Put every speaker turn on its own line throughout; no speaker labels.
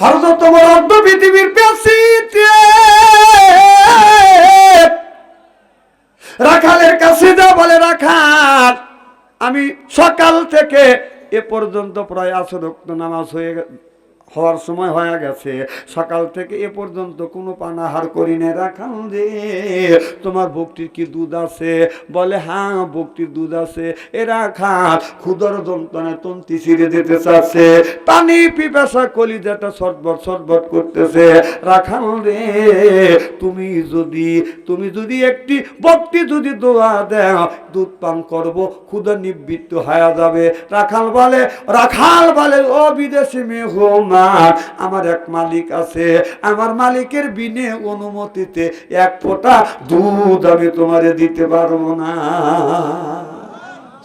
হরজত তোমার অর্ধ পৃথিবীর পেশিতে রাখালের কাছে যা বলে রাখাল, আমি সকাল থেকে এ পর্যন্ত প্রায় আসরক্ত নামাজ হয়ে হওয়ার সময় হয়ে গেছে। সকাল থেকে এ পর্যন্ত কোনো পানাহার করি নে রাখাল রে তোমার ভক্তির কি দুধ আছে? বলে হ্যাঁ ভক্তির দুধ আছে। এ রাখাল ক্ষুদর যন্ত্রণায় তন্তি ছিঁড়ে দিতে চাচ্ছে। পানি পিপাসা কলিজাটা সটবট সটবট করতেছে। রাখাল রে, তুমি যদি তুমি যদি একটি ভক্তি যদি দোয়া দেও, দুধ পান করব ক্ষুদা নিবৃত্ত হয়ে যাবে। রাখাল বলে রাখাল বলে, ও বিদেশি মেহমান আমার এক মালিক আছে। আমার মালিকের বিনে অনুমতিতে এক ফোঁটা দুধ আমি তোমারে দিতে পারব না।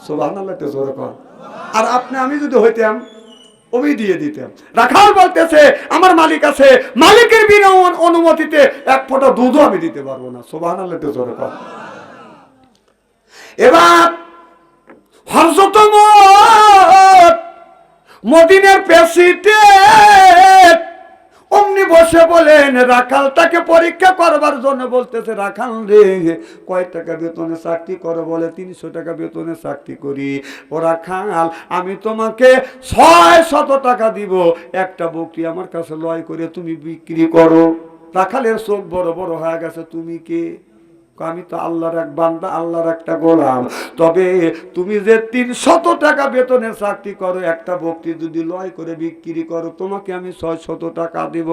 সোভান আর আপনি, আমি যদি হইতাম, ওই দিয়ে দিতাম। রাখাল বলতেছে, আমার মালিক আছে, মালিকের বিনা অনুমতিতে এক ফোঁটা দুধও আমি দিতে পারব না। সোভান এবার হরজত মদিনের পেশিতে অমনি বসে বলেন রাখালটাকে পরীক্ষা করবার জন্য বলতেছে, রাখাল রে, কয় টাকা বেতনে চাকরি করো বলে? তিনশো টাকা বেতনে চাকরি করি। ও রাখাল, আমি তোমাকে ছয় শত টাকা দিব। একটা বকরি আমার কাছে লয় করে তুমি বিক্রি করো। রাখালের চোখ বড় বড় হয়ে গেছে, তুমি কে? আমি তো আল্লাহর এক বান্দা, আল্লাহর একটা গোলাম। তবে তুমি যে তিন শত টাকা বেতনের চাকরি করো, একটা বক্তি যদি লয় করে বিক্রি করো, তোমাকে আমি ছয় শত টাকা দিব।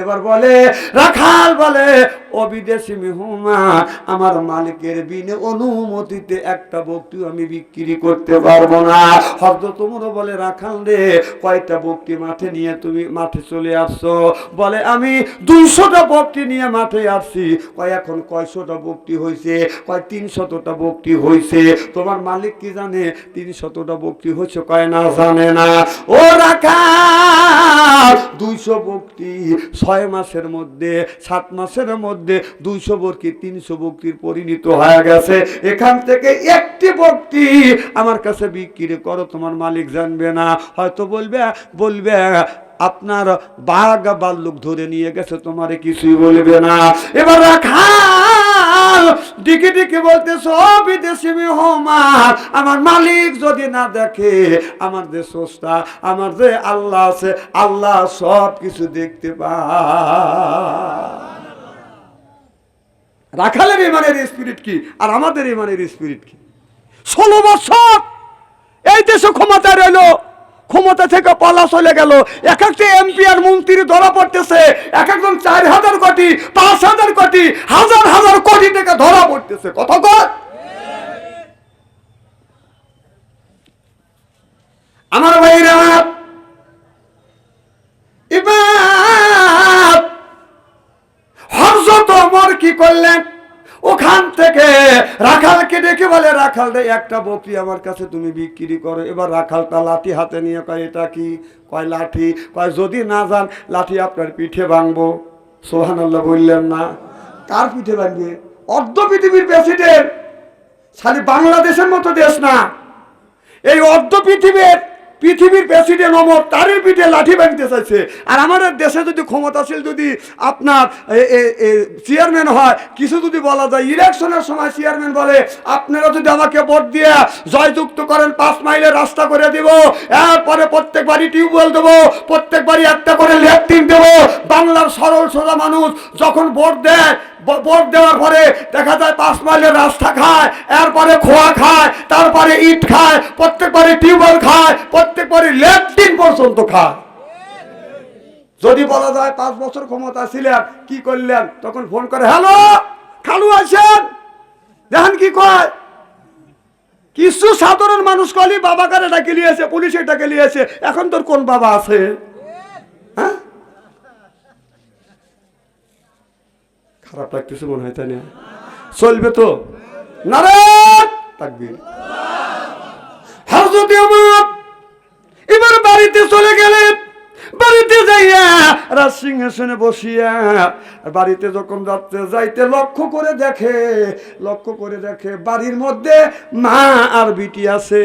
এবার বলে, রাখাল বলে, ও বিদেশি মেহমান আমার মালিকের বিনে অনুমতিতে একটা বক্তি আমি বিক্রি করতে পারব না। হয়ত তোমরা বলে, রাখাল রে, কয়টা বক্তি মাঠে নিয়ে তুমি মাঠে চলে আসছো? বলে, আমি দুইশোটা বক্তি নিয়ে মাঠে আসছি। কয়, এখন কয়শোটা বক্তি হয়েছে কয়, তিনশতটা বক্তি হয়েছে তোমার মালিক কি জানে? তিনশতটা বক্তি হয়েছে কয়, না জানে না। ও রাখাল, দুইশো বক্তি ছয় মাসের মধ্যে, সাত মাসের মধ্যে দুইশো বক্তি তিনশো বক্তির পরিণত হয়ে গেছে। এখান থেকে একটি বক্তি আমার কাছে বিক্রি করো, তোমার মালিক জানবে না। হয়তো বলবে বলবে, আপনার বাঘ বাল্লুক ধরে নিয়ে গেছে, তোমারে কিছুই বলবে না। এবার দিকে দিকে বলতেছ বিদেশি মেহমান। আমার মালিক যদি না দেখে, আমার যে সস্তা আমার যে আল্লাহ আছে, আল্লাহ সব কিছু দেখতে পায়। রাখালের ইমানের স্পিরিট কি? আর আমাদের ইমানের স্পিরিট কি? ষোলো বছর এই দেশে ক্ষমতায় রইল। ক্ষমতা থেকে পালা চলে গেল। এক একটা এমপি আর মন্ত্রী ধরা পড়তেছে। এক একজন চার হাজার কোটি, পাঁচ হাজার কোটি, হাজার হাজার কোটি টাকা ধরা পড়তেছে। কত কত আমার ভাইরা এবার হরজত অমর কি করলেন? ওখান থেকে রাখালকে ডেকে বলে, রাখাল রে, একটা বকরি আমার কাছে তুমি বিক্রি করো। এবার রাখালটা লাঠি হাতে নিয়ে কয়, এটা কি? কয়, লাঠি। কয়, যদি না যান, লাঠি আপনার পিঠে ভাঙবো। সোহান আল্লাহ বললেন না। কার পিঠে ভাঙবে? অর্ধ পৃথিবীর প্রেসিডেন্ট খালি বাংলাদেশের মতো দেশ না। এই অর্ধ পৃথিবীর পৃথিবীর প্রেসিডেন্ট অমর তারই পিঠে লাঠি ভাঙতে চাইছে। আর আমাদের দেশে যদি ক্ষমতাশীল যদি আপনার চেয়ারম্যান হয়, কিছু যদি বলা যায় ইলেকশনের সময় চেয়ারম্যান বলে, আপনারা যদি আমাকে ভোট দিয়ে জয়যুক্ত করেন, পাঁচ মাইলের রাস্তা করে দিব, এরপরে প্রত্যেক বাড়ি টিউবওয়েল দেবো, প্রত্যেক বাড়ি একটা করে ল্যাট্রিন দেবো, বাংলার সরল সোজা মানুষ যখন ভোট দেয় ভোট দেওয়ার পরে দেখা যায় পাঁচ মাইলের রাস্তা খায়, এরপরে খোয়া খায়, তারপরে ইট খায়, প্রত্যেকবারে টিউবওয়েল খায়, প্রত্যেকবারে ল্যাট্রিন পর্যন্ত খায়। যদি বলা যায় পাঁচ বছর ক্ষমতা ছিলেন, কি করলেন? তখন ফোন করে, হ্যালো, খালু আছেন? দেখেন কি কয়? কিছু সাধারণ মানুষ কলি বাবা কারে ডাকে লিয়েছে পুলিশে ডাকে লিয়েছে এখন তোর কোন বাবা আছে? হ্যাঁ? খারাপ লাগতেছে মনে হয় তাই না? চলবে তো? আমার এবার বাড়িতে চলে গেলেন। বাড়িতে যাইয়া রাজ সিংহাসনে বসিয়া বাড়িতে যখন যাচ্ছে যাইতে লক্ষ্য করে দেখে, লক্ষ্য করে দেখে বাড়ির মধ্যে মা আর বিটি আছে।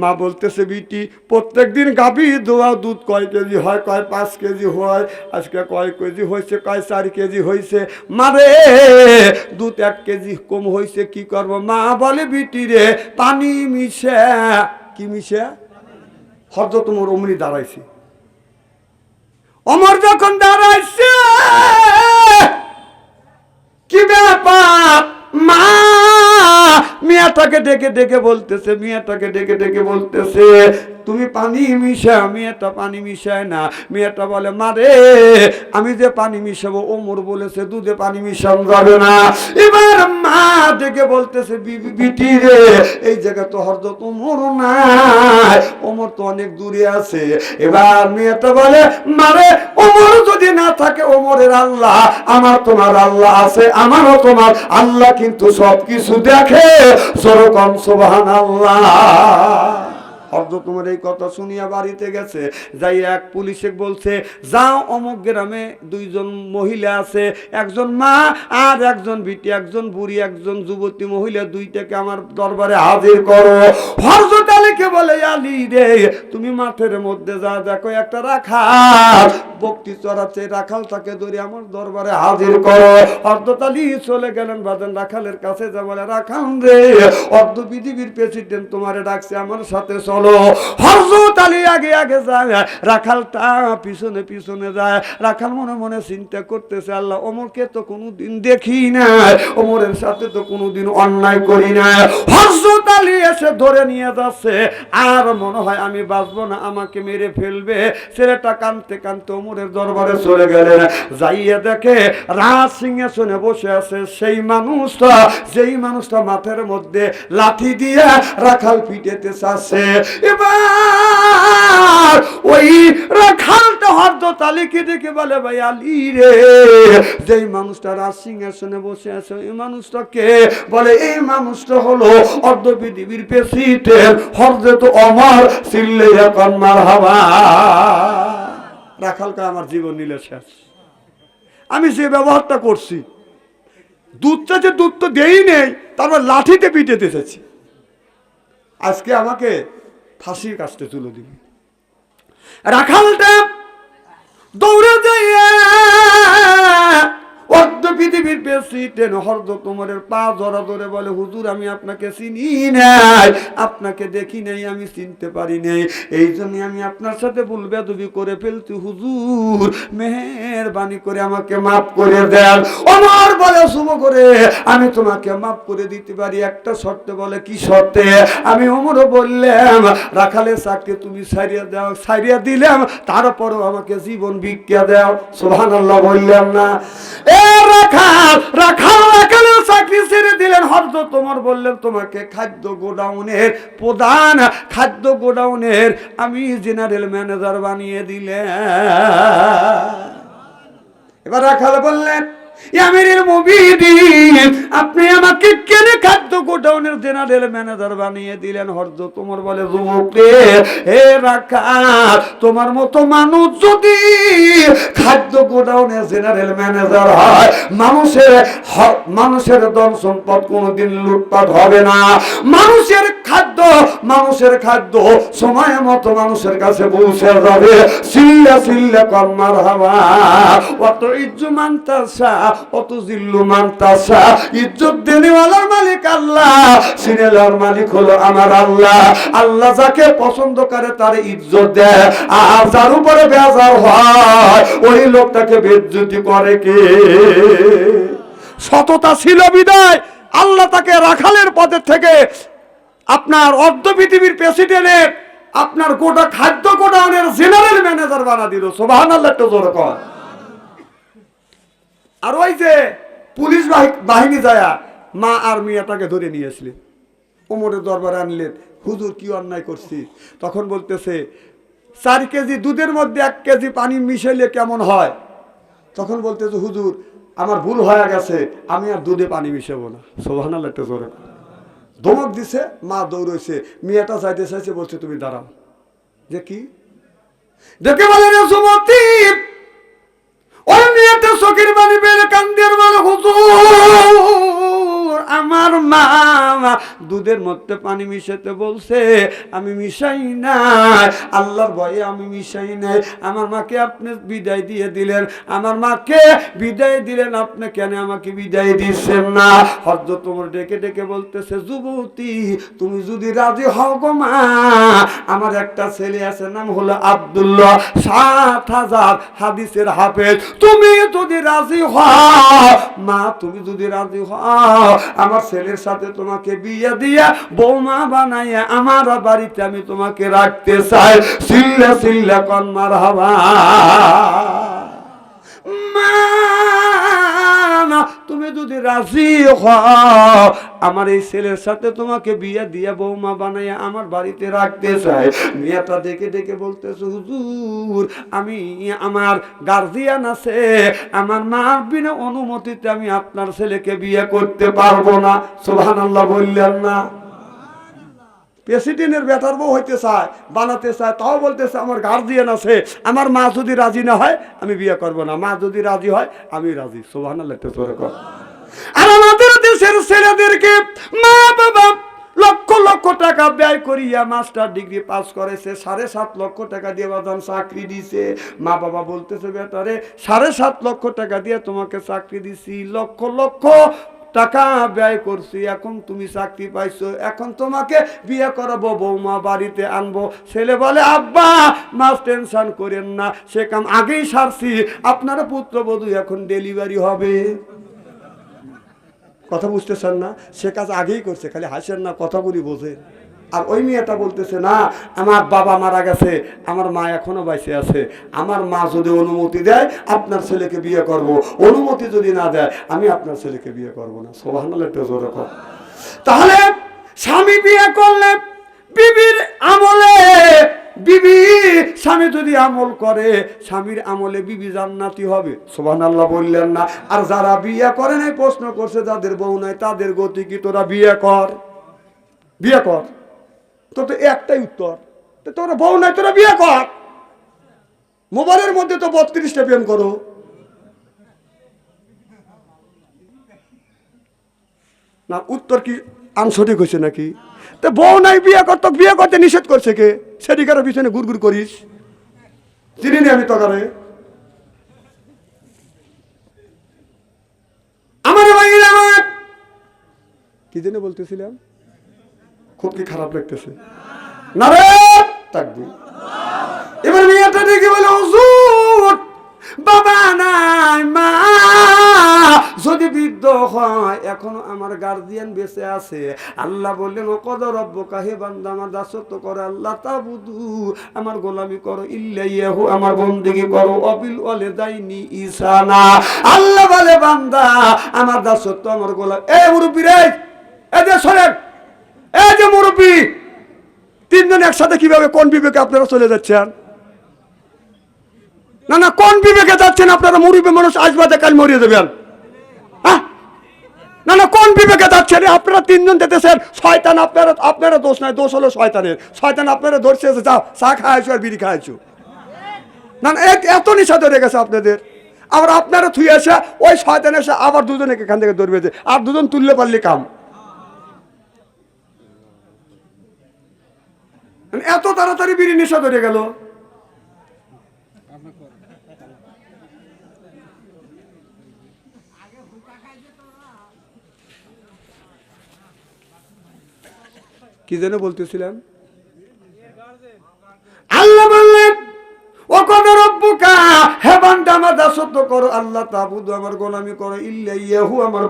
মা বলতেছে, বিটি প্রত্যেক দিন গাভী দোয়া দুধ কয় কেজি হয়, কয় পাঁচ কেজি হয়, আজকে কয় কেজি হয়েছে, কয় চার কেজি হয়েছে। মারে দুধ এক কেজি কম হয়েছে, কি করব? মা বলে, বিটি রে, পানি মিশে। কি মিশে? হরদ তোমার অমনি দাঁড়াইছে। অমর যখন দাঁড়াইছে, কি ব্যাপার? মা, মিয়াটাকে ডেকে ডেকে বলতেছে, মিয়াটাকে ডেকে ডেকে বলতেছে, তুমি পানি মিশা মেয়েটা পানি মিশায় না। মেয়েটা বলে মারে আমি যে পানি মিশাবো ওমর বলেছে, দুধে পানি মিশানো যাবে না। এবার ডেকে বলতেছে বিটি রে, এই জায়গা তো হরদ তোমর নাই। ওমর তো অনেক দূরে আছে। এবার মেয়েটা বলে, মারে, ওমর যদি না থাকে, ওমরের আল্লাহ, আমার তোমার আল্লাহ আছে, আমারও তোমার আল্লাহ, কিন্তু সবকিছু দেখে সরকম সোবাহান আল্লাহ হরদ তোমার এই কথা শুনিয়া বাড়িতে গেছে যাই এক পুলিশে বলছে, যাও অমুক গ্রামে দুইজন মহিলা আছে, একজন মা আর একজন বিটি, একজন বুড়ি, একজন যুবতী মহিলা, দুইটাকে আমার দরবারে হাজির করো। হরজত আলীকে বলে, আলী রে, তুমি মাঠের মধ্যে যা দেখো একটা রাখাল, বক্তি চড়াচ্ছে রাখালটাকে ধরে আমার দরবারে হাজির করো। হরজত আলী চলে গেলেন, বাজান রাখালের কাছে যা বলে রাখাল রে, অর্ধ পৃথিবীর প্রেসিডেন্ট তোমারে ডাকছে আমার সাথে চলো। হরজত আলী আগে আগে যায়, রাখালটা পিছনে পিছনে যায়। রাখাল মনে মনে চিন্তা করতেছে, আল্লাহ ওমরকে তো কোনোদিন দেখি না ওমরের সাথে তো কোনোদিন অন্যায় করি না হরজত আলী এসে ধরে নিয়ে যাচ্ছে, আর মনে হয় আমি বাঁচবো না, আমাকে মেরে ফেলবে। ছেলেটা কানতে কানতে ওমরের দরবারে চলে গেলেন। যাইয়ে দেখে রাজ সিংহাসনে বসে আছে সেই মানুষটা। যেই মানুষটা মাথার মধ্যে লাঠি দিয়ে রাখাল পিটেতে চাচ্ছে। এবার ওই রাখালটা হরদ তালিকে দেখে বলে, ভাই আলী রে, যেই মানুষটা রাজ সিংহাসনে বসে আছে এই মানুষটা বলে, এই মানুষটা হলো অর্ধ পৃথিবীর পেশিটের হরদে তো অমর সিল্লে এখন মার হাবা রাখালকা আমার জীবন নিলে শেষ। আমি যে ব্যবহারটা করছি দুধটা যে দুধ তো দেই নেই, তারপর লাঠিতে পিটেতে এসেছি। আজকে আমাকে ফাঁসির কাছতে তুলে দিবি। রাখালটা দৌড়ে যাইয়া হরদ পা ধরা বলে, হুজুর, আমি আপনাকে চিনি নাই, আপনাকে দেখি নাই, আমি চিনতে পারি নাই। এই আমি আপনার সাথে ভুল বেদবি করে ফেলছি, হুজুর। মেহরবানি করে আমাকে মাফ করে দেন। অমর বলে, শুভ করে, আমি তোমাকে মাফ করে দিতে পারি। একটা শর্তে বলে, কি শর্তে? আমি অমরও বললাম, রাখালে চাকরি তুমি সারিয়ে দাও, সারিয়ে দিলাম, তারপরও আমাকে জীবন ভিক্ষা দাও। সোহান আল্লাহ বললাম না। এ রাখাল রাখাল চাকরি ছেড়ে দিলেন। হরদ তোমার বললেন, তোমাকে খাদ্য গোডাউনের প্রধান, খাদ্য গোডাউনের আমি জেনারেল ম্যানেজার বানিয়ে দিলেন এবার রাখাল বললেন আমিরের আপনি আমাকে কেন খাদ্য গোডাউনের জেনারেল ম্যানেজার বানিয়ে দিলেন? তোমার বলে যুবকে হে তোমার মতো মানুষ যদি খাদ্য গোডাউনের জেনারেল ম্যানেজার হয়, মানুষের মানুষের ধন সম্পদ কোনোদিন লুটপাট হবে না। মানুষের খাদ্য মানুষের খাদ্য সময় মতো মানুষের কাছে পৌঁছে যাবে। সিল্লা সিল্লা কর্মার হাওয়া অত ইজ্জু মানতাসা। সততা ছিল বিদায়। আল্লাহ তাকে রাখালের পদের থেকে আপনার অর্ধ পৃথিবীর প্রেসিডেন্টের আপনার গোটা খাদ্য গোডাউনের জেনারেল ম্যানেজার বানা দিল। সোভান আল্লাহ জোরে কর আর ওই যে পুলিশ বাহি- বাহিনী যায়া, মা আর মিয়াটাকে ধরে নিয়েছিলেন ওমরের দরবারে আনলেন হুজুর, কি অন্যায় করছি তখন বলতেছে, চার কেজি দুধের মধ্যে এক কেজি পানি মিশাইলে কেমন হয়? তখন বলতেছে, হুজুর, আমার ভুল হয়ে গেছে, আমি আর দুধে পানি মিশাবো না। সোহান একটু জোরে। ধমক দিছে, মা দৌড়েছে মেয়েটা চাইতে চাইছে, বলছে, তুমি দাঁড়াও। যে কি? দেখে বলে ওর নিয়ে চোখের বাড়ি বেড়ে কান্দিয়ার মানে হুজুর! আমার মা। দুধের মধ্যে পানি মিশাতে বলছে, আমি মিশাই নাই। আল্লাহর ভয়ে আমি মিশাই নাই। আমার মাকে আপনি বিদায় দিয়ে দিলেন। আমার মাকে বিদায় দিলেন। আপনি কেন আমাকে বিদায় দিচ্ছেন না? হজরত তোমার ডেকে ডেকে বলতেছে, যুবতী, তুমি যদি রাজি হও মা, আমার একটা ছেলে আছে, নাম হলো আব্দুল্লাহ, সাত হাজার হাদিসের হাফেজ। তুমি যদি রাজি হও, মা, তুমি যদি রাজি হও আমার ছেলের সাথে তোমাকে বিয়ে দিয়া বৌমা বানাইয়া আমার বাড়িতে আমি তোমাকে রাখতে চাই। সিল্লা সিল্লা কন্মার হবা মা তুমি যদি রাজি আমার এই ছেলের সাথে তোমাকে বিয়ে দিয়ে বৌমা বানাইয়া আমার বাড়িতে রাখতে চাই। মেয়েটা দেখে দেখে বলতেছে, হুজুর, আমি আমার গার্জিয়ান আছে, আমার মার বিনা অনুমতিতে আমি আপনার ছেলেকে বিয়ে করতে পারব না। সোহান আল্লাহ বললেন না। প্রেসিডেন্টের বেটার বউ হইতে চায়, বানাতে চায়, তাও বলতেছে আমার গার্জিয়ান আছে, আমার মা যদি রাজি না হয়, আমি বিয়ে করব না। মা যদি রাজি হয়, আমি রাজি। আল্লাহ তোর আর আমাদের দেশের ছেলেদেরকে মা বাবা লক্ষ লক্ষ টাকা ব্যয় করিয়া মাস্টার ডিগ্রি পাস করেছে, সাড়ে সাত লক্ষ টাকা দিয়ে বাদান চাকরি দিছে। মা বাবা বলতেছে বেটারে সাড়ে সাত লক্ষ টাকা দিয়ে তোমাকে চাকরি দিছি, লক্ষ লক্ষ টাকা ব্যয় করছি, এখন তুমি চাকরি পাইছো, এখন তোমাকে বিয়ে করাবো, বৌমা বাড়িতে আনব। ছেলে বলে, আব্বা মাস টেনশন করেন না, সে কাম আগেই সারছি আপনার পুত্রবধূ এখন ডেলিভারি হবে। কথা বুঝতেছেন না? সে কাজ আগেই করছে, খালি হাসেন না কথাগুলি বোঝে আর ওই মেয়েটা বলতেছে, না, আমার বাবা মারা গেছে, আমার মা এখনও বাইসে আছে। আমার মা যদি অনুমতি দেয়, আপনার ছেলেকে বিয়ে করব। অনুমতি যদি না দেয়, আমি আপনার ছেলেকে বিয়ে করব না। সোভান তাহলে স্বামী বিয়ে করলে বিবির আমলে, বিবি স্বামী যদি আমল করে, স্বামীর আমলে বিবি জান্নাতি হবে। সোভান আল্লাহ বললেন না। আর যারা বিয়ে করে নাই, প্রশ্ন করছে, যাদের বউ নাই, তাদের গতি কি? তোরা বিয়ে কর। বিয়ে কর। তোর তো একটাই উত্তর। তোরা বউ নাই, তোরা বিয়ে কর। মোবাইলের মধ্যে তো বত্রিশটা প্রেম করো। না, উত্তর কি আনসঠিক হয়েছে নাকি? তো বউ নাই, বিয়ে কর, তো বিয়ে করতে নিষেধ করছে কে? সেদিকার পিছনে গুড় করিস। চিনি আমি তকারে। আমার কি জন্য বলতেছিলাম? খুব কি খারাপ লাগতেছে? না রে তাকবি এবার মেয়েটা দেখে বলে, হুজুর, বাবা নাই, মা। যদি বৃদ্ধ হয়, এখনও আমার গার্জিয়ান বেঁচে আছে। আল্লাহ বললেন কদ রব্ব কাহে বান্দা, আমার দাসত্ব করে আল্লাহ তা বুধু আমার গোলামি করো, ইল্লাইয়াহু, আমার বন্দিগি করো, অবিল ওয়ালে দাইনি ইসানা। আল্লাহ বলে, বান্দা, আমার দাসত্ব, আমার গোলাম এ মুরব্বী রে এ যে শোনেন। এই যে মুরব্বী, তিনজন একসাথে কীভাবে কোন বিবেকে আপনারা চলে যাচ্ছেন? না না, কোন বিবেকে যাচ্ছেন আপনারা? মুরব্বী মানুষ আসবাদে কাল মরিয়ে দেবেন। হ্যাঁ? না না, কোন বিবেকে যাচ্ছেন? আপনারা তিনজন যেতেছেন, শয়তান আপনারা আপনারা দোষ নাই, দোষ হলো শয়তানের। শয়তান আপনারা ধরছে যাও, চা খাইছো আর বিড়ি খাইছো। না না এত নিশা ধরে গেছে আপনাদের। আবার আপনারা থুয়ে এসে ওই শয়তান এসে আবার দুজনে এখান থেকে ধরবে আর দুজন তুললে পারলে কাম মানে এত তাড়াতাড়ি বিড়ি নেশা ধরে গেল। কি যেন বলতেছিলাম? আল্লাহ বললেন ও বান্দা, আমার আল্লাহ আমার গোলামি করো ইল্লা ইয়াহু আমার।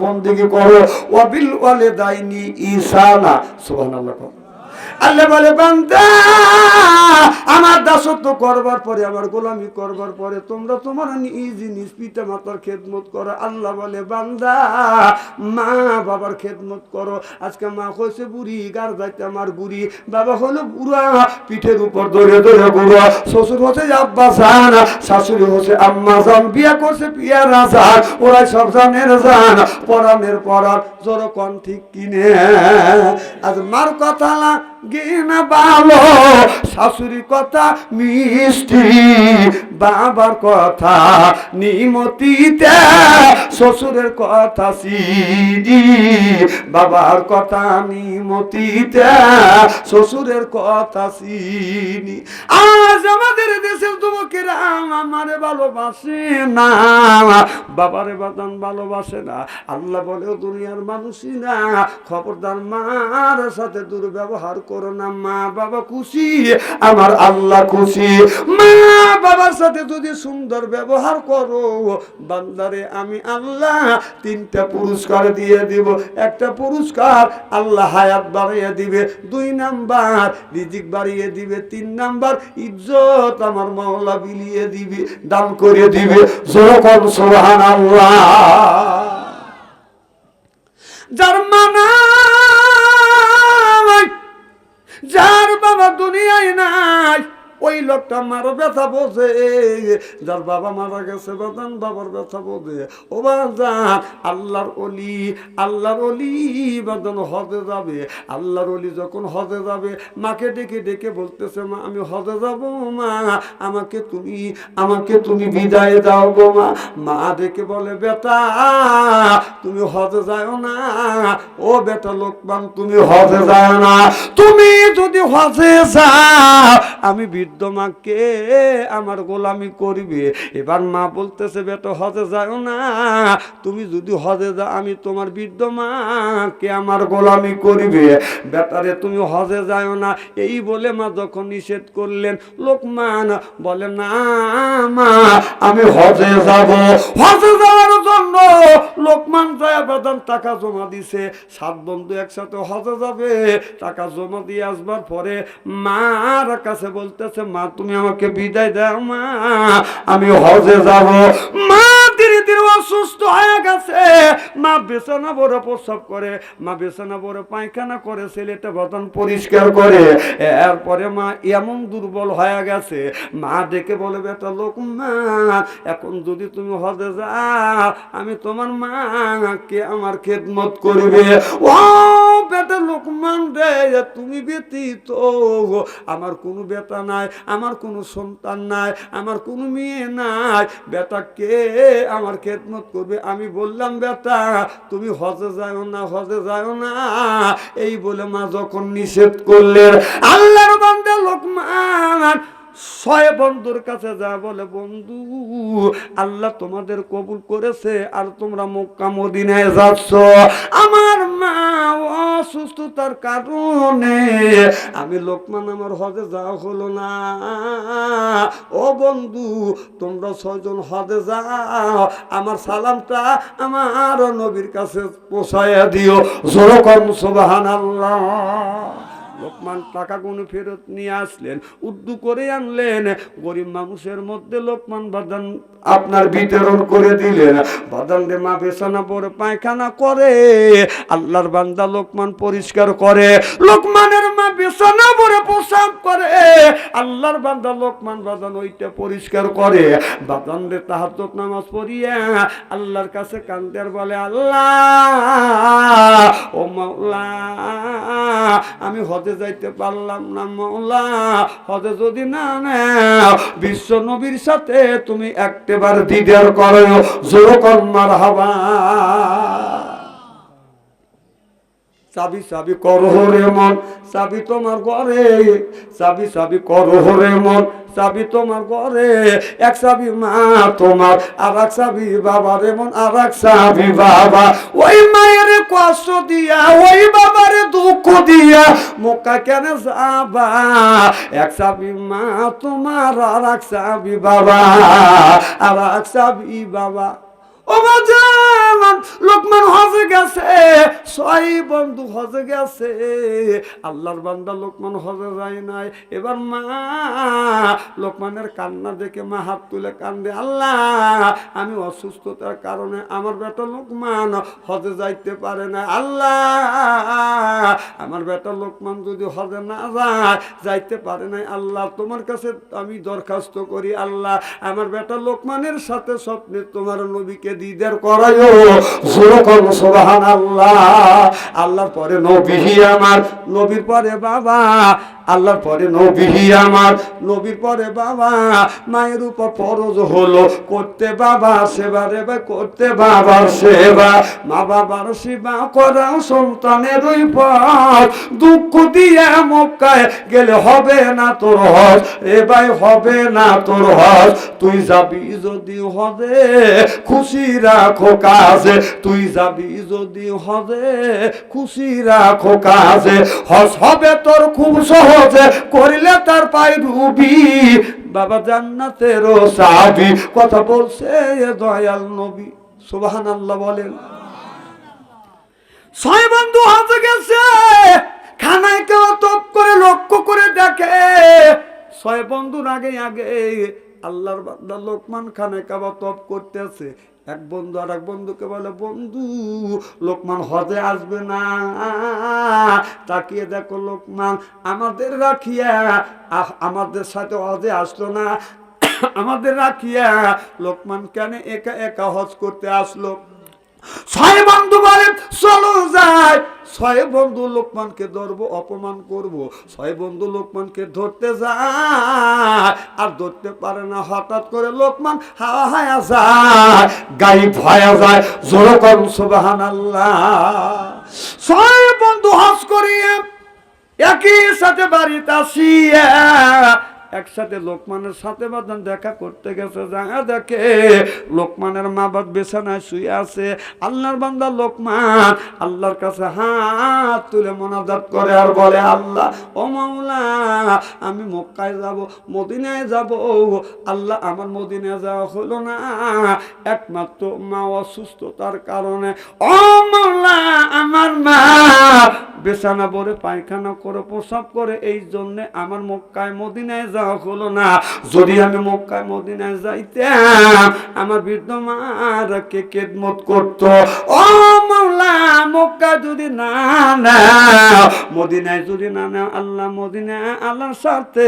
আল্লাহ বলে, বান্দা, আমার দাসত্ব করবার পরে, আমার গোলামি করবার পরে, তোমরা তোমার নিজ নিজ পিতা মাতার খেদমত করো। আল্লাহ বলে, বান্দা, মা বাবার খেদমত করো। আজকে মা হয়েছে বুড়ি, গার যাইতে আমার বুড়ি। বাবা হলো বুড়া, পিঠের উপর ধরে ধরে বুড়া। শ্বশুর হচ্ছে আব্বা জান, শাশুড়ি হচ্ছে আম্মা জান। বিয়া করছে পিয়ারা জান ওরা সব জানের জান। পরানের পরান জোর কন ঠিক কিনে। আজ মার কথা লাগে না ভালো শাশুড়ি কথা মিষ্টি, বাবার কথা নিমতিতে, শ্বশুরের কথা সিডি, বাবার কথা নিমতিতে, শ্বশুরের কথা সিনি আজ আমাদের দেশের যুবকেরা আমারে ভালোবাসে না, বাবারে বাদান ভালোবাসে না। আল্লাহ বলেও দুনিয়ার মানুষই না, খবরদার মার সাথে দুর্ব্যবহার করো না, মা বাবা খুশি, আমার আল্লাহ খুশি। মা বাবার সাথে যদি সুন্দর ব্যবহার করো, বান্দারে, আমি আল্লাহ তিনটা পুরস্কার দিয়ে দিব। একটা পুরস্কার আল্লাহ হায়াত বাড়িয়ে দিবে, দুই নাম্বার রিজিক বাড়িয়ে দিবে, তিন নাম্বার ইজ্জত আমার মাওলা বিলিয়ে দিবে, দান করে দিবে। যখন সোহান আল্লাহ যার মানা লোকটা মারো ব্যথা বোঝে। যার বাবা মারা গেছে বাদান বাবার ব্যথা বোঝে। ও বাজান, আল্লাহর অলি আল্লাহর অলি বাদান হজে যাবে। আল্লাহর অলি যখন হজে যাবে, মাকে ডেকে ডেকে বলতেছে, মা, আমি হজে যাব, মা, আমাকে তুমি আমাকে তুমি বিদায় দাও গো, মা। মা ডেকে বলে, বেটা, তুমি হজে যাও না। ও বেটা লোকমান তুমি হজে যাও না। তুমি যদি হজে যাও, আমি বৃদ্ধ মাকে আমার গোলামি করবে। এবার মা বলতেছে, বেটা, হজে যাও না। তুমি যদি হজে যাও, আমি তোমার বৃদ্ধ মাকে আমার গোলামি করবে। বেটারে তুমি হজে যাও না। এই বলে মা যখন নিষেধ করলেন, লোকমান বলে, না মা, আমি হজে যাব। হজে যাওয়ার জন্য লোকমান জয়া বেদান টাকা জমা দিছে। সাত বন্ধু একসাথে হজে যাবে, টাকা জমা দিয়ে আসবার পরে মার কাছে বলতেছে, মা, তুমি আমাকে বিদায় দাও, মা, আমি হজে যাব। মা ধীরে ধীরে অসুস্থ হয়ে গেছে। মা বেছানা বড় প্রসব করে, মা বেছানা বড় পায়খানা করে ছেলেটা বদন পরিষ্কার করে। এরপরে মা এমন দুর্বল হয়ে গেছে। মা ডেকে বলে, বেটা লোক মা, এখন যদি তুমি হজে যাও, আমি তোমার মাকে আমার খেদমত করবে। ও বেটা লোকমান রে, তুমি ব্যতীত। আমার কোনো বেটা নাই, আমার কোনো সন্তান নাই, আমার কোনো মেয়ে নাই। বেটা কে আমার খেদমত করবে। আমি বললাম, বেটা, তুমি হজে যাও না হজে যাও না। এই বলে মা যখন নিষেধ করলেন, আল্লাহর বান্দা লোকমান ছয় বন্ধুর কাছে যা বলে, বন্ধু, আল্লাহ তোমাদের কবুল করেছে আর তোমরা মক্কা, মদিনায় যাচ্ছ। আমার মা অসুস্থতার কারণে আমি লোকমান আমার হজে যাওয়া হলো না। ও বন্ধু, তোমরা ছয়জন হজে যাও। আমার সালামটা আমার নবীর কাছে পৌঁছাইয়া দিও। জোর কর্ম সুবাহান আল্লাহ লোকমান টাকা কোনো ফেরত নিয়ে আসলেন উর্দু করে আনলেন। গরিব মানুষের মধ্যে লোকমান বাদান আপনার বিতরণ করে দিলেন। বাদান রে মা বেসানা পরে পায়খানা করে, আল্লাহর বান্দা লোকমান পরিষ্কার করে, লোকমানের মা বেসানা পরে প্রসাব করে, আল্লাহর বান্দা লোকমান বাদান ওইটা পরিষ্কার করে বাদান রে তাহাজ্জুদ নামাজ পড়িয়া আল্লাহর কাছে কান্দার বলে, আল্লাহ, ও মাওলা, আমি হজে যাইতে পারলাম না মৌলা। হজে যদি না নেও, বিশ্ব নবীর সাথে তুমি একটেবার দিদার করো জোর কর্মার হবা চাবি চাবি করো রে মন, চাবি তোমার ঘরে, চাবি চাবি করো রে মন। চাবি তোমার ঘরে, এক চাবি মা তোমার আর এক চাবি বাবার এমন মন আর এক চাবি বাবা। ওই মায়ের কষ্ট দিয়া, ওই বাবার দুঃখ দিয়া মোকা কেন যাবা? এক চাবি মা তোমার আর এক চাবি বাবা আর এক চাবি বাবা। লোকমান হজে গেছে ছয় বন্ধু হজে গেছে। আল্লাহর বান্দা লোকমান হজে যায় নাই। এবার মা, লোকমানের কান্না দেখে মা হাত তুলে কান্দে, আল্লাহ, আমি অসুস্থতার কারণে আমার বেটা লোকমান হজে যাইতে পারে না। আল্লাহ, আমার বেটা লোকমান যদি হজে না যায়, যাইতে পারে নাই। আল্লাহ, তোমার কাছে আমি দরখাস্ত করি, আল্লাহ, আমার বেটা লোকমানের সাথে স্বপ্নে তোমার নবীকে দিদার শুরু সুরকম সোহান আল্লাহ আল্লাহর পরে নবী আমার। নবীর পরে বাবা। আল্লাহর পরে নবী। আমার। নবীর পরে বাবা মায়ের উপর ফরজ হলো। করতে বাবা সেবা রে বা করতে বাবার সেবা। মা বাবার সেবা করা সন্তানের ওই পর দুঃখ দিয়ে মক্কায় গেলে হবে না তোর হজ। এবার হবে না তোর হজ। তুই যাবি যদি হজে খুশি রাখো কাজে। তুই যাবি যদি হজে খুশি রাখো কাজে। হজ হবে তোর খুব সহজে। করিলে তার পাই রুবি বাবা জান্নাতেরও সাবি কথা বলছে, এ দয়াল নবী। সুবহান আল্লাহ বলেন। ছয় বন্ধু হাতে গেছে, খানায় কেউ তপ করে লক্ষ্য করে দেখে। ছয় বন্ধুর আগে আগে আল্লাহর বান্দা লোকমান খানায় কাবা তপ করতেছে। এক বন্ধু আর এক বন্ধুকে বলে, বন্ধু, লোকমান হজে আসবে না। তাকিয়ে দেখো লোকমান, আমাদের রাখিয়া আমাদের সাথে হজে আসলো না। আমাদের রাখিয়া। লোকমান কেন একা একা হজ করতে আসলো? ছয় বন্ধু বলে, চলো যায় ছয় বন্ধু লোকমানকে ধরবো, অপমান করব। ছয় বন্ধু লোকমানকে ধরতে যায়, আর ধরতে পারে না। হঠাৎ করে লোকমান হাওয়া হায়া যায় গাই ভয়া যায়। জোর করুন সুবাহান ছয় বন্ধু হস করিয়ে একই সাথে বাড়িতে আসিয়া একসাথে লোকমানের সাথে বাদান দেখা করতে গেছে জায়গা দেখে লোকমানের মা বাদ বেছানায় শুয়ে আছে। আল্লাহর বান্দা লোকমান, আল্লাহর কাছে হাত তুলে মোনাজাত করে আর বলে, আল্লাহ, ও মাওলা, আমি মক্কায় যাব, মদিনায় যাব। আল্লাহ, আমার মদিনায় যাওয়া হলো না। একমাত্র মা অসুস্থতার কারণে, ও মাওলা, আমার মা বেছানা পরে পায়খানা করে, প্রসাব করে, এই জন্যে আমার মক্কায়, মদিনায় যাওয়া হলো না। যদি আমি মক্কায় মদিনায় যাইতাম আমার বৃদ্ধ মারা কে কেদমত করত। ও মাওলা মক্কা যদি না না মদিনায় যদি না না আল্লাহ আল্লাহর সাথে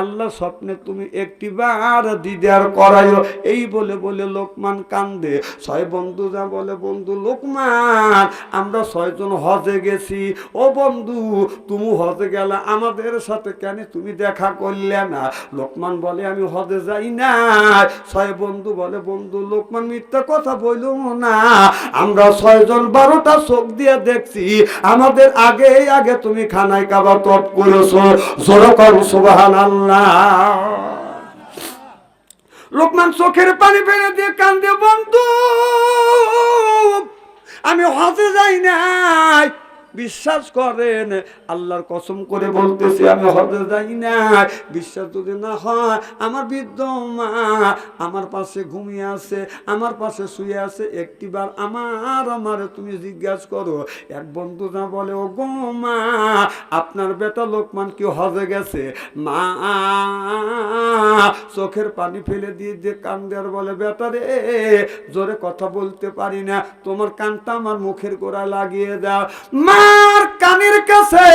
আল্লাহ স্বপ্নে তুমি একটি বার দিদার করাইও। এই বলে বলে লোকমান কান্দে। ছয় বন্ধু যা বলে বন্ধু লোকমান আমরা ছয়জন হজে গেছি। ও বন্ধু তুমি হজে গেলে আমাদের সাথে কেন তুমি দেখা করলে? না। লোকমান বলে, আমি হজে যাই না। ছয় বন্ধু বলে, বন্ধু, লোকমান মিথ্যা কথা বইল না। আমরা ছয়জন বারোটা চোখ দিয়ে দেখছি। আমাদের আগে আগে তুমি খানায় কাবা তপ করেছ। জোর করো সুবাহান আল্লাহ লোকমান চোখের পানি ফেলে দিয়ে কান্দে, বন্ধু, আমি হজে যাই নাই। বিশ্বাস করেন আল্লাহর কসম করে বলতেছি আমি হজে যাই না বিশ্বাস যদি না হয় আমার বৃদ্ধ মা আমার পাশে ঘুমিয়ে আছে আমার পাশে শুয়ে আছে একটিবার আমার আমার তুমি জিজ্ঞাসা করো। এক বন্ধু না বলে ও গো মা আপনার বেটা লোকমান কি হজে গেছে? মা চোখের পানি ফেলে দিয়ে যে আর বলে, বেটা রে, জোরে কথা বলতে পারি না। তোমার কানটা আমার মুখের গোড়ায় লাগিয়ে দাও। মার কানের কাছে,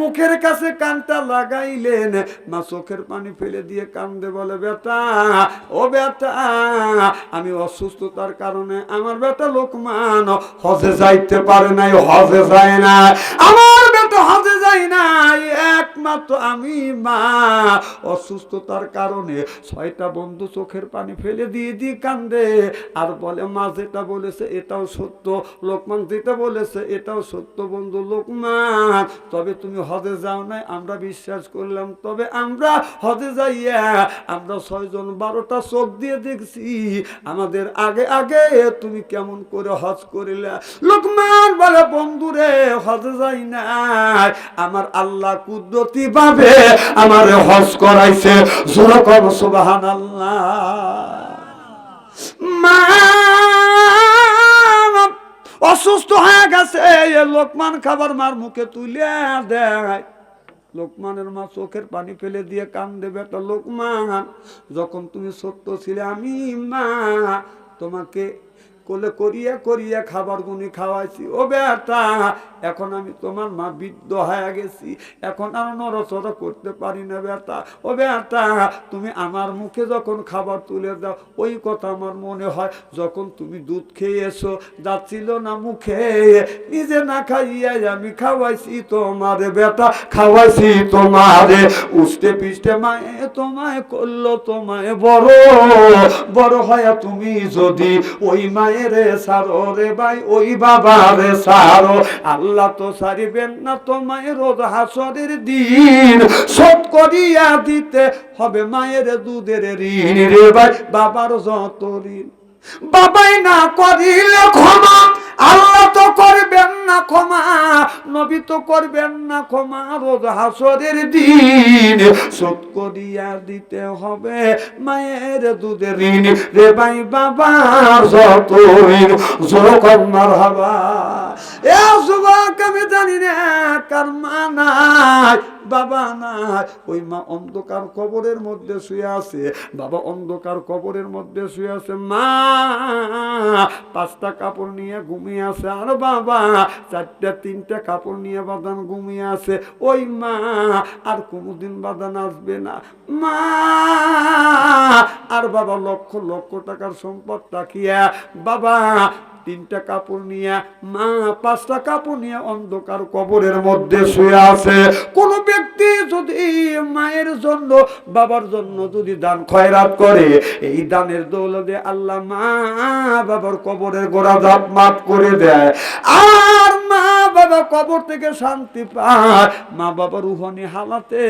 মুখের কাছে কানটা লাগাইলেন। মা চোখের পানি ফেলে দিয়ে কান্দে বলে, বেটা, ও বেটা, আমি অসুস্থতার কারণে আমার বেটা লোকমান হজে যাইতে পারে নাই, হজে যায় না আমার বেটা হজে যাই নাই, একমাত্র আমি মা। অসুস্থতার কারণে ছয়টা বন্ধু চোখের পানি ফেলে দিয়ে দিয়ে কান্দে। আর বলে, মা যেটা বলেছে এটাও সত্য, লোকমান যেটা বলেছে এটাও সত্য বন্ধু লোকমান। তবে তুমি হজে যাও নাই, আমরা বিশ্বাস করলাম, তবে আমরা হজে যাইয়া, আমরা ছয়জন বারোটা চোখ দিয়ে দেখছি, আমাদের আগে আগে তুমি কেমন করে হজ করিলা? লোকমান বলে, বন্ধুরে, হজে যাই নাই। আমার আল্লাহ কুদরতি ভাবে আমার হজ করাইছে। জোর কর সুবাহান আল্লাহ মা অসুস্থ হয়ে গেছে লোকমান খাবার মার মুখে তুলে দেয়। লোকমানের মা চোখের পানি ফেলে দিয়ে কান দেবে একটা লোকমান, যখন তুমি সত্য ছিলে, আমি মা, তোমাকে কোলে করিয়া করিয়া খাবার গুনি খাওয়াইছি। ও বেটা, এখন আমি তোমার মা বৃদ্ধ হয়ে গেছি। এখন আর নড়চড়া করতে পারি না বেটা। ও বেটা, তুমি আমার মুখে যখন খাবার তুলে দাও, ওই কথা আমার মনে হয়, যখন তুমি দুধ খেয়ে এসো যাচ্ছিল না মুখে। নিজে না খাইয়া আমি খাওয়াইছি তোমারে বেটা, খাওয়াইছি তোমারে। উষ্টে পিষ্টে মায়ে তোমায় করল, তোমায় বড় বড় হয়া তুমি যদি ওই মায়ের সারো রে ভাই, ওই বাবারে সারো আল্লাহ তো সারিবেন না তোমায় হাসরের দিন। সব করিয়া দিতে হবে মায়ের দুধের ঋণ। রে ভাই, বাবার যত ঋণ। বাবাই না করিলে ক্ষমা আল্লাহ তো করবেন না ক্ষমা, নবী তো করবেন না ক্ষমা, রোজ হাসরের দিন শোধ করিয়া দিতে হবে মায়ের দুধের ঋণ। রে ভাই বাবা যত ঋণ জোরকর মার এ যুবক, আমি জানি না কার মা নাই। বাবা নাই। ওই মা অন্ধকার কবরের মধ্যে শুয়ে আছে। বাবা অন্ধকার কবরের মধ্যে শুয়ে আছে। মা, পাঁচটা কাপড় নিয়ে ঘুমিয়ে আছে। আর বাবা, চারটা, তিনটা কাপড় নিয়ে বাদান ঘুমিয়ে আছে। ওই মা, আর কোনোদিন বাদান আসবে না। মা, আর বাবা লক্ষ লক্ষ টাকার সম্পদ তাকিয়া। বাবা তিনটা কাপড় নিয়ে, মা, পাঁচটা কাপড় নিয়ে অন্ধকার কবরের মধ্যে শুয়ে আছে। কোন ব্যক্তি যদি মায়ের জন্য, বাবার জন্য যদি দান খয়রাত করে, এই দানের দৌলতে আল্লাহ মা, বাবার কবরের গোড়া দাঁত মাফ করে দেয়। আর বাবা কবর থেকে শান্তি পায়। মা বাবা রুহানি হালাতে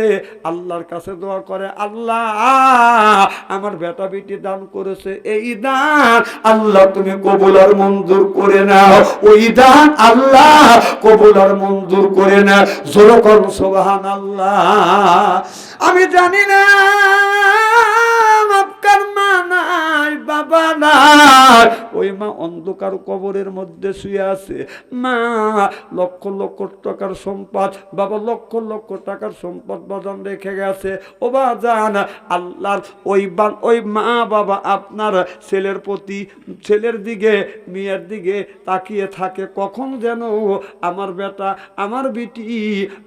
আল্লাহর কাছে দোয়া করে, আল্লাহ, আমার বেটা বেটি দান করেছে, এই দান আল্লাহ তুমি কবুল আর মঞ্জুর করে নাও। ওই দান আল্লাহ কবুল আর মঞ্জুর করে না জোরকর সোবাহান আল্লাহ আমি জানি না নাই, বাবা নাই। ওই মা অন্ধকার কবরের মধ্যে শুয়ে আছে। মা, লক্ষ লক্ষ টাকার সম্পদ, বাবা লক্ষ লক্ষ টাকার সম্পদ বাজান রেখে গেছে। ও বাজান, আল্লাহর ওই ওই মা, বাবা আপনার ছেলের প্রতি, ছেলের দিকে, মেয়ের দিকে তাকিয়ে থাকে। কখন যেন আমার বেটা, আমার বিটি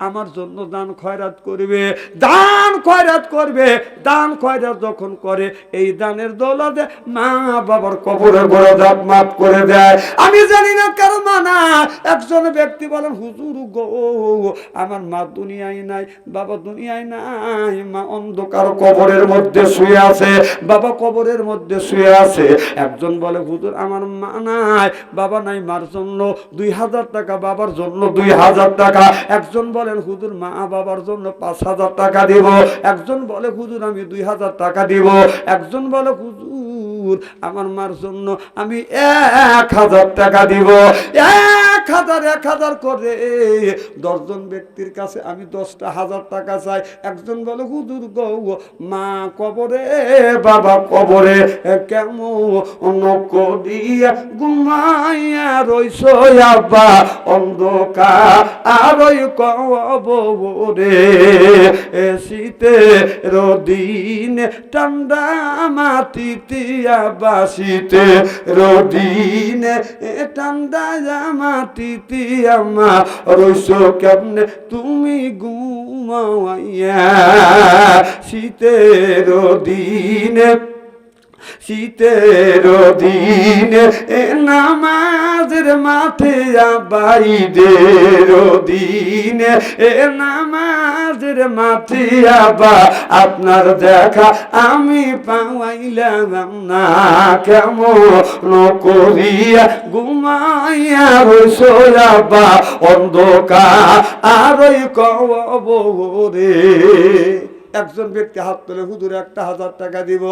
আমার জন্য দান খয়রাত করবে। দান খয়রাত করবে, দান খয়রাত যখন করে, এই দানের দৌলতে মা বাবার কবরে বড় মাফ করে দেয়। আমি জানি না মানা। একজন ব্যক্তি বলেন, হুজুর গো, আমার মা দুনিয়ায় নাই, বাবা দুনিয়ায় নাই, মা অন্ধকার কবরের মধ্যে শুয়ে আছে, বাবা কবরের মধ্যে শুয়ে আছে। একজন বলে, হুজুর, আমার মা নাই, বাবা নাই মার জন্য, দুই হাজার টাকা বাবার জন্য, দুই হাজার টাকা। একজন বলেন, হুজুর, মা বাবার জন্য পাঁচ হাজার টাকা দিব। একজন বলে, হুজুর, আমি দুই হাজার টাকা দিব। একজন বলে হুজুর আমার মার জন্য আমি এক হাজার টাকা দিব। এক হাজার, এক হাজার করে। দশজন ব্যক্তির কাছে আমি দশটা হাজার টাকা চাই। একজন বলে, হুজুর গৌ, মা কবরে, বাবা কবরে কেমন করিয়া ঘুমাইয়া রইস আব্বা? অন্ধকার আর ওই কবরে শীতে রদিন, ঠান্ডা মাটিতে বাসিতে রদিন, ঠান্ডা মাটিতে আমা রইস কেমনে? তুমি ঘুমাইয়া শীতের দিনে শীতের দিনে নামাজের মাঠে বাইদের দিনে এ নামাজের মাঠে আবা, আপনার দেখা আমি পাওয়াইলাম না, কেমন করিয়া ঘুমাইয়া রইসয়াবা অন্ধকার আর ওই কবরে। একজন ব্যক্তি হাত তুলে, হুজুর, একটা হাজার টাকা দিব।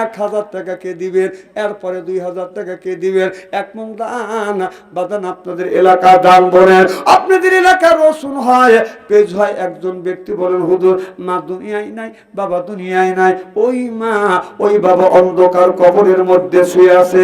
এক হাজার টাকা কে দিবেন? এরপরে দুই হাজার টাকা কে দিবেন? এক মন দান বাদান আপনাদের এলাকা দান বলেন। আপনাদের এলাকার রসুন হয়, পেজ হয়, একজন ব্যক্তি বলেন, হুজুর, মা দুনিয়ায় নাই, বাবা দুনিয়ায় নাই। ওই মা, ওই বাবা অন্ধকার কবরের মধ্যে শুয়ে আছে।